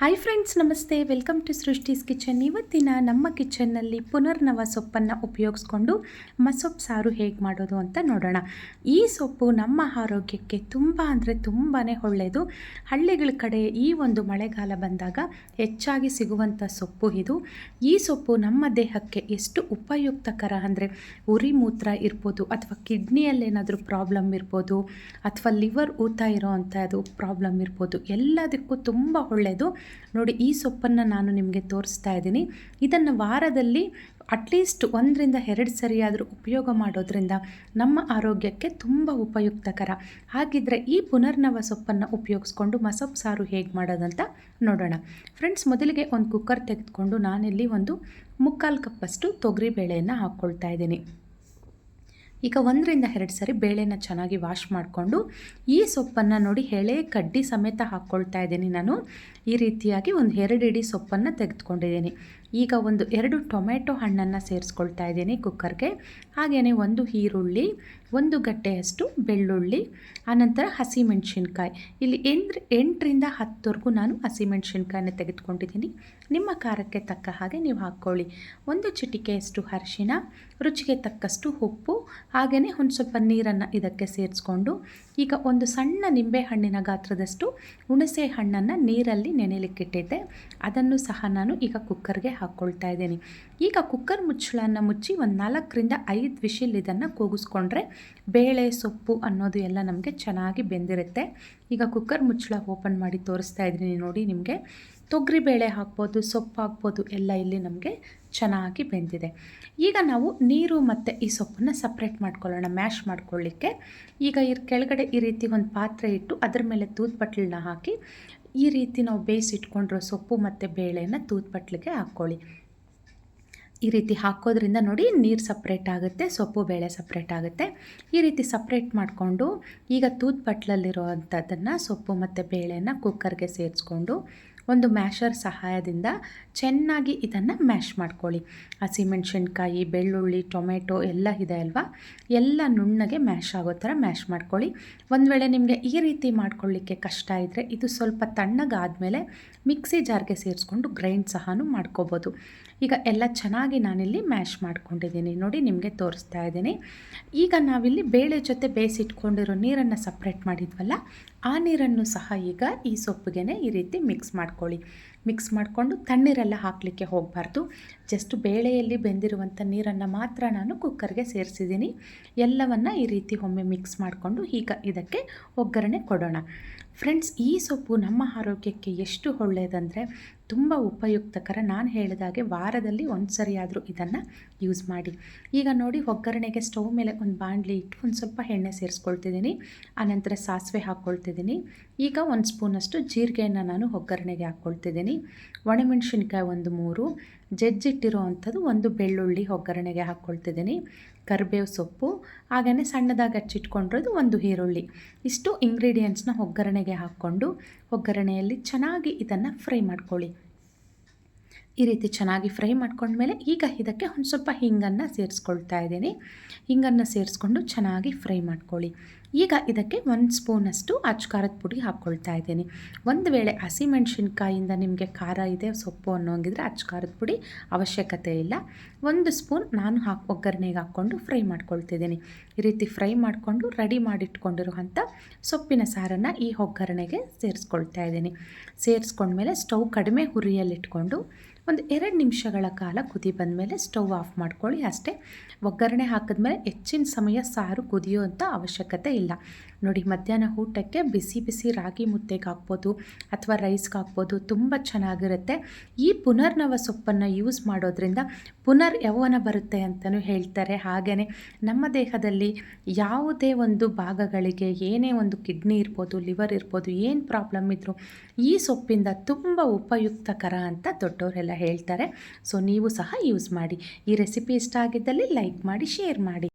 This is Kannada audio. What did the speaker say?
ಹಾಯ್ ಫ್ರೆಂಡ್ಸ್ ನಮಸ್ತೆ. ವೆಲ್ಕಮ್ ಟು ಸೃಷ್ಟಿಸ್ ಕಿಚನ್ ಇವತ್ತಿನ ನಮ್ಮ ಕಿಚನ್ನಲ್ಲಿ ಪುನರ್ನವ ಸೊಪ್ಪನ್ನು ಉಪಯೋಗಿಸ್ಕೊಂಡು ಮಸೊಪ್ಪು ಸಾರು ಹೇಗೆ ಮಾಡೋದು ಅಂತ ನೋಡೋಣ. ಈ ಸೊಪ್ಪು ನಮ್ಮ ಆರೋಗ್ಯಕ್ಕೆ ತುಂಬ ಅಂದರೆ ತುಂಬಾ ಒಳ್ಳೆಯದು ಹಳ್ಳಿಗಳ ಕಡೆ ಈ ಒಂದು ಮಳೆಗಾಲ ಬಂದಾಗ ಹೆಚ್ಚಾಗಿ ಸಿಗುವಂಥ ಸೊಪ್ಪು ಇದು. ಈ ಸೊಪ್ಪು ನಮ್ಮ ದೇಹಕ್ಕೆ ಎಷ್ಟು ಉಪಯುಕ್ತಕರ ಅಂದರೆ ಉರಿ ಮೂತ್ರ ಇರ್ಬೋದು ಅಥವಾ ಕಿಡ್ನಿಯಲ್ಲೇನಾದರೂ ಪ್ರಾಬ್ಲಮ್ ಇರ್ಬೋದು ಅಥವಾ ಲಿವರ್ ಊತ ಇರೋ ಅಂಥದ್ದು ಪ್ರಾಬ್ಲಮ್ ಇರ್ಬೋದು ಎಲ್ಲದಕ್ಕೂ ತುಂಬ ಒಳ್ಳೆಯದು ನೋಡಿ, ಈ ಸೊಪ್ಪನ್ನು ನಾನು ನಿಮಗೆ ತೋರಿಸ್ತಾ ಇದ್ದೀನಿ. ಇದನ್ನು ವಾರದಲ್ಲಿ ಅಟ್ಲೀಸ್ಟ್ ಒಂದರಿಂದ ಎರಡು ಸರಿಯಾದರೂ ಉಪಯೋಗ ಮಾಡೋದ್ರಿಂದ ನಮ್ಮ ಆರೋಗ್ಯಕ್ಕೆ ತುಂಬ ಉಪಯುಕ್ತಕರ. ಹಾಗಿದ್ದರೆ ಈ ಪುನರ್ನವ ಸೊಪ್ಪನ್ನು ಉಪಯೋಗಿಸ್ಕೊಂಡು ಮಸೊಪ್ಪು ಸಾರು ಹೇಗೆ ಮಾಡೋದಂತ ನೋಡೋಣ. ಫ್ರೆಂಡ್ಸ್ ಮೊದಲಿಗೆ ಒಂದು ಕುಕ್ಕರ್ ತೆಗೆದುಕೊಂಡು ನಾನಿಲ್ಲಿ ಒಂದು ಮುಕ್ಕಾಲು ಕಪ್ಪಷ್ಟು ತೊಗರಿಬೇಳೆಯನ್ನು ಹಾಕ್ಕೊಳ್ತಾ ಇದ್ದೀನಿ. ಈಗ ಒಂದರಿಂದ ಎರಡು ಸಾರಿ ಬೇಳೆನ ಚೆನ್ನಾಗಿ ವಾಶ್ ಮಾಡಿಕೊಂಡು ಈ ಸೊಪ್ಪನ್ನು ನೋಡಿ ಎಳೆ ಕಡ್ಡಿ ಸಮೇತ ಹಾಕ್ಕೊಳ್ತಾ ಇದ್ದೀನಿ ನಾನು. ಈ ರೀತಿಯಾಗಿ ಒಂದು ಎರಡು ಇಡೀ ಸೊಪ್ಪನ್ನು ತೆಗೆದುಕೊಂಡಿದ್ದೀನಿ. ಈಗ ಒಂದು ಎರಡು ಟೊಮೆಟೊ ಹಣ್ಣನ್ನು ಸೇರಿಸ್ಕೊಳ್ತಾ ಇದ್ದೀನಿ ಕುಕ್ಕರ್ಗೆ. ಹಾಗೆಯೇ ಒಂದು ಈರುಳ್ಳಿ, ಒಂದು ಗಟ್ಟೆಯಷ್ಟು ಬೆಳ್ಳುಳ್ಳಿ, ಆನಂತರ ಹಸಿಮೆಣಸಿನ್ಕಾಯಿ. ಇಲ್ಲಿ ಎಂದ್ರ ಎಂಟರಿಂದ ಹತ್ತವರೆಗೂ ನಾನು ಹಸಿಮೆಣ್ಸಿನ್ಕಾಯನ್ನ ತೆಗೆದುಕೊಂಡಿದ್ದೀನಿ. ನಿಮ್ಮ ಖಾರಕ್ಕೆ ತಕ್ಕ ಹಾಗೆ ನೀವು ಹಾಕ್ಕೊಳ್ಳಿ. ಒಂದು ಚಿಟಿಕೆಯಷ್ಟು ಅರಿಶಿನ ರುಚಿಗೆ ತಕ್ಕಷ್ಟು ಉಪ್ಪು, ಹಾಗೆಯೇ ಒಂದು ಸ್ವಲ್ಪ ನೀರನ್ನು ಇದಕ್ಕೆ ಸೇರಿಸ್ಕೊಂಡು, ಈಗ ಒಂದು ಸಣ್ಣ ನಿಂಬೆ ಹಣ್ಣಿನ ಗಾತ್ರದಷ್ಟು ಹುಣಸೆ ಹಣ್ಣನ್ನು ನೀರಲ್ಲಿ ನೆನೆಲಿಕ್ಕಿಟ್ಟಿದ್ದೆ ಅದನ್ನು ಸಹ ನಾನು ಈಗ ಕುಕ್ಕರ್ಗೆ ಹಾಕ್ಕೊಳ್ತಾ ಇದ್ದೀನಿ. ಈಗ ಕುಕ್ಕರ್ ಮುಚ್ಚಳನ್ನು ಮುಚ್ಚಿ ಒಂದು ನಾಲ್ಕರಿಂದ ಐದು ವಿಶಿಲ್ ಇದನ್ನು ಕೂಗಿಸ್ಕೊಂಡ್ರೆ, ಬೇಳೆ, ಸೊಪ್ಪು ಅನ್ನೋದು ಎಲ್ಲ ನಮಗೆ ಚೆನ್ನಾಗಿ ಬೆಂದಿರುತ್ತೆ. ಈಗ ಕುಕ್ಕರ್ ಮುಚ್ಚಳ ಓಪನ್ ಮಾಡಿ ತೋರಿಸ್ತಾ ಇದ್ದೀನಿ ನೋಡಿ ನಿಮಗೆ. ತೊಗರಿಬೇಳೆ ಹಾಕ್ಬೋದು, ಸೊಪ್ಪು ಹಾಕ್ಬೋದು, ಎಲ್ಲ ಇಲ್ಲಿ ನಮಗೆ ಚೆನ್ನಾಗಿ ಬೆಂದಿದೆ. ಈಗ ನಾವು ನೀರು ಮತ್ತು ಈ ಸೊಪ್ಪನ್ನು ಸಪ್ರೇಟ್ ಮಾಡ್ಕೊಳ್ಳೋಣ ಮ್ಯಾಶ್ ಮಾಡ್ಕೊಳ್ಳಿಕ್ಕೆ. ಈಗ ಇರ್ ಕೆಳಗಡೆ ಈ ರೀತಿ ಒಂದು ಪಾತ್ರೆ ಇಟ್ಟು ಅದ್ರ ಮೇಲೆ ತೂತ್ಪಟ್ಲನ್ನ ಹಾಕಿ ಈ ರೀತಿ ನಾವು ಬೇಯಿಸಿಟ್ಕೊಂಡಿರೋ ಸೊಪ್ಪು ಮತ್ತು ಬೇಳೆನ ತೂತ್ಪಟ್ಲಿಗೆ ಹಾಕ್ಕೊಳ್ಳಿ. ಈ ರೀತಿ ಹಾಕೋದ್ರಿಂದ ನೋಡಿ ನೀರು ಸಪ್ರೇಟ್ ಆಗುತ್ತೆ, ಸೊಪ್ಪು, ಬೇಳೆ ಸಪ್ರೇಟ್ ಆಗುತ್ತೆ. ಈ ರೀತಿ ಸಪ್ರೇಟ್ ಮಾಡಿಕೊಂಡು ಈಗ ತೂತ್ ಬಟ್ಲಲ್ಲಿರೋ ಅಂಥದ್ದನ್ನು ಸೊಪ್ಪು ಮತ್ತು ಬೇಳೆನ ಕುಕ್ಕರ್ಗೆ ಸೇರಿಸ್ಕೊಂಡು ಒಂದು ಮ್ಯಾಷರ್ ಸಹಾಯದಿಂದ ಚೆನ್ನಾಗಿ ಇದನ್ನು ಮ್ಯಾಶ್ ಮಾಡ್ಕೊಳ್ಳಿ. ಹಸಿಮೆಣ್ಸಿನ್ಕಾಯಿ ಬೆಳ್ಳುಳ್ಳಿ, ಟೊಮೆಟೊ ಎಲ್ಲ ಇದೆ ಅಲ್ವಾ? ಎಲ್ಲ ನುಣ್ಣಗೆ ಮ್ಯಾಶ್ ಆಗೋ ಥರ ಮ್ಯಾಶ್ ಮಾಡ್ಕೊಳ್ಳಿ. ಒಂದು ವೇಳೆ ನಿಮಗೆ ಈ ರೀತಿ ಮಾಡ್ಕೊಳ್ಳಿಕ್ಕೆ ಕಷ್ಟ ಇದ್ದರೆ ಇದು ಸ್ವಲ್ಪ ತಣ್ಣಗಾದಮೇಲೆ ಮಿಕ್ಸಿ ಜಾರ್ಗೆ ಸೇರಿಸ್ಕೊಂಡು ಗ್ರೈಂಡ್ ಸಹ ಮಾಡ್ಕೋಬೋದು. ಈಗ ಎಲ್ಲ ಚೆನ್ನಾಗಿ ನಾನಿಲ್ಲಿ ಮ್ಯಾಶ್ ಮಾಡ್ಕೊಂಡಿದ್ದೀನಿ. ನೋಡಿ ನಿಮಗೆ ತೋರಿಸ್ತಾ ಇದ್ದೀನಿ. ಈಗ ನಾವಿಲ್ಲಿ ಬೇಳೆ ಜೊತೆ ಬೇಯಿಸಿಟ್ಕೊಂಡಿರೋ ನೀರನ್ನು ಸಪ್ರೇಟ್ ಮಾಡಿದ್ವಲ್ಲ ಆ ನೀರನ್ನು ಸಹ ಈಗ ಈ ಸೊಪ್ಪಿಗೆ ಈ ರೀತಿ ಮಿಕ್ಸ್ ಮಾಡ್ಕೊಳ್ಳಿ. ಮಿಕ್ಸ್ ಮಾಡಿಕೊಂಡು ತಣ್ಣೀರೆಲ್ಲ ಹಾಕಲಿಕ್ಕೆ ಹೋಗಬಾರ್ದು. ಜಸ್ಟ್ ಬೇಳೆಯಲ್ಲಿ ಬೆಂದಿರುವಂಥ ನೀರನ್ನು ಮಾತ್ರ ನಾನು ಕುಕ್ಕರ್ಗೆ ಸೇರಿಸಿದ್ದೀನಿ. ಎಲ್ಲವನ್ನು ಈ ರೀತಿ ಒಮ್ಮೆ ಮಿಕ್ಸ್ ಮಾಡಿಕೊಂಡು ಈಗ ಇದಕ್ಕೆ ಒಗ್ಗರಣೆ ಕೊಡೋಣ. ಫ್ರೆಂಡ್ಸ್ ಈ ಸೊಪ್ಪು ನಮ್ಮ ಆರೋಗ್ಯಕ್ಕೆ ಎಷ್ಟು ಒಳ್ಳೆಯದಂದರೆ ತುಂಬ ಉಪಯುಕ್ತಕರ. ನಾನು ಹೇಳಿದಾಗೆ ವಾರದಲ್ಲಿ ಒಂದು ಸರಿಯಾದರೂ ಇದನ್ನು ಯೂಸ್ ಮಾಡಿ. ಈಗ ನೋಡಿ ಒಗ್ಗರಣೆಗೆ ಸ್ಟವ್ ಮೇಲೆ ಒಂದು ಬಾಣಲಿ ಇಟ್ಟು ಒಂದು ಸ್ವಲ್ಪ ಎಣ್ಣೆ ಸೇರಿಸ್ಕೊಳ್ತಿದ್ದೀನಿ. ಆನಂತರ ಸಾಸಿವೆ ಹಾಕ್ಕೊಳ್ತಿದ್ದೀನಿ ಈಗ ಒಂದು ಸ್ಪೂನಷ್ಟು ಜೀರಿಗೆಯನ್ನು ನಾನು ಒಗ್ಗರಣೆಗೆ ಹಾಕ್ಕೊಳ್ತಿದ್ದೀನಿ ಒಣಮೆಣಸಿನ್ಕಾಯಿ ಒಂದು ಮೂರು. ಜಜ್ಜಿಟ್ಟಿರೋ ಅಂಥದ್ದು ಒಂದು ಬೆಳ್ಳುಳ್ಳಿ ಒಗ್ಗರಣೆಗೆ ಹಾಕ್ಕೊಳ್ತಿದ್ದೀನಿ. ಕರಿಬೇವು ಸೊಪ್ಪು ಹಾಗೆಯೇ ಸಣ್ಣದಾಗಿ ಹಚ್ಚಿಟ್ಕೊಂಡಿರೋದು ಒಂದು ಈರುಳ್ಳಿ. ಇಷ್ಟು ಇಂಗ್ರೀಡಿಯೆಂಟ್ಸ್ನ ಒಗ್ಗರಣೆಗೆ ಹಾಕ್ಕೊಂಡು ಒಗ್ಗರಣೆಯಲ್ಲಿ ಚೆನ್ನಾಗಿ ಇದನ್ನು ಫ್ರೈ ಮಾಡ್ಕೊಳ್ಳಿ. ಈ ರೀತಿ ಚೆನ್ನಾಗಿ ಫ್ರೈ ಮಾಡ್ಕೊಂಡ್ಮೇಲೆ ಈಗ ಇದಕ್ಕೆ ಒಂದು ಸ್ವಲ್ಪ ಹಿಂಗನ್ನು ಸೇರಿಸ್ಕೊಳ್ತಾ ಇದ್ದೀನಿ. ಹಿಂಗನ್ನು ಸೇರಿಸ್ಕೊಂಡು ಚೆನ್ನಾಗಿ ಫ್ರೈ ಮಾಡ್ಕೊಳ್ಳಿ. ಈಗ ಇದಕ್ಕೆ ಒಂದು ಸ್ಪೂನಷ್ಟು ಅಚ್ಕಾರದ ಪುಡಿ ಹಾಕ್ಕೊಳ್ತಾ ಇದ್ದೀನಿ. ಒಂದು ವೇಳೆ ಹಸಿಮೆಣ್ಸಿನ್ಕಾಯಿಂದ ನಿಮಗೆ ಖಾರ ಇದೆ, ಸೊಪ್ಪು ಅನ್ನೋಂಗಿದ್ರೆ ಖಾರದ ಪುಡಿ ಅವಶ್ಯಕತೆ ಇಲ್ಲ. ಒಂದು ಸ್ಪೂನ್ ನಾನು ಹಾಕಿ, ಒಗ್ಗರಣೆಗೆ ಹಾಕ್ಕೊಂಡು ಫ್ರೈ ಮಾಡ್ಕೊಳ್ತಿದ್ದೀನಿ. ಈ ರೀತಿ ಫ್ರೈ ಮಾಡಿಕೊಂಡು ರೆಡಿ ಮಾಡಿಟ್ಕೊಂಡಿರುವಂಥ ಸೊಪ್ಪಿನ ಸಾರನ್ನು ಈ ಒಗ್ಗರಣೆಗೆ ಸೇರಿಸ್ಕೊಳ್ತಾ ಇದ್ದೀನಿ. ಸೇರಿಸ್ಕೊಂಡ್ಮೇಲೆ ಸ್ಟವ್ ಕಡಿಮೆ ಹುರಿಯಲ್ಲಿಟ್ಕೊಂಡು ಒಂದು ಎರಡು ನಿಮಿಷಗಳ ಕಾಲ ಕುದಿ ಬಂದಮೇಲೆ ಸ್ಟವ್ ಆಫ್ ಮಾಡ್ಕೊಳ್ಳಿ ಅಷ್ಟೇ. ಒಗ್ಗರಣೆ ಹಾಕಿದ್ಮೇಲೆ ಹೆಚ್ಚಿನ ಸಮಯ ಸಾರು ಕುದಿಯುವಂಥ ಅವಶ್ಯಕತೆ ಇಲ್ಲ. ನೋಡಿ, ಮಧ್ಯಾಹ್ನ ಊಟಕ್ಕೆ ಬಿಸಿ ಬಿಸಿ ರಾಗಿ ಮುದ್ದೆಗೆ ಹಾಕ್ಬೋದು ಅಥವಾ ರೈಸ್ಗೆ ಹಾಕ್ಬೋದು, ತುಂಬ ಚೆನ್ನಾಗಿರುತ್ತೆ. ಈ ಪುನರ್ನವ ಸೊಪ್ಪನ್ನು ಯೂಸ್ ಮಾಡೋದ್ರಿಂದ ಪುನರ್ ಯೌವನ ಬರುತ್ತೆ ಅಂತಲೂ ಹೇಳ್ತಾರೆ. ಹಾಗೆಯೇ ನಮ್ಮ ದೇಹದಲ್ಲಿ ಯಾವುದೇ ಒಂದು ಭಾಗಗಳಿಗೆ ಏನೇ ಒಂದು ಕಿಡ್ನಿ ಇರ್ಬೋದು, ಲಿವರ್ ಇರ್ಬೋದು, ಏನು ಪ್ರಾಬ್ಲಮ್ ಇದ್ದರೂ ಈ ಸೊಪ್ಪಿಂದ ತುಂಬ ಉಪಯುಕ್ತಕರ ಅಂತ ದೊಡ್ಡವರೆಲ್ಲ ಹೇಳ್ತಾರೆ. ಸೊ, ನೀವು ಸಹ ಯೂಸ್ ಮಾಡಿ. ಈ ರೆಸಿಪಿ ಇಷ್ಟ ಆಗಿದ್ದಲ್ಲಿ ಲೈಕ್ ಮಾಡಿ, ಶೇರ್ ಮಾಡಿ.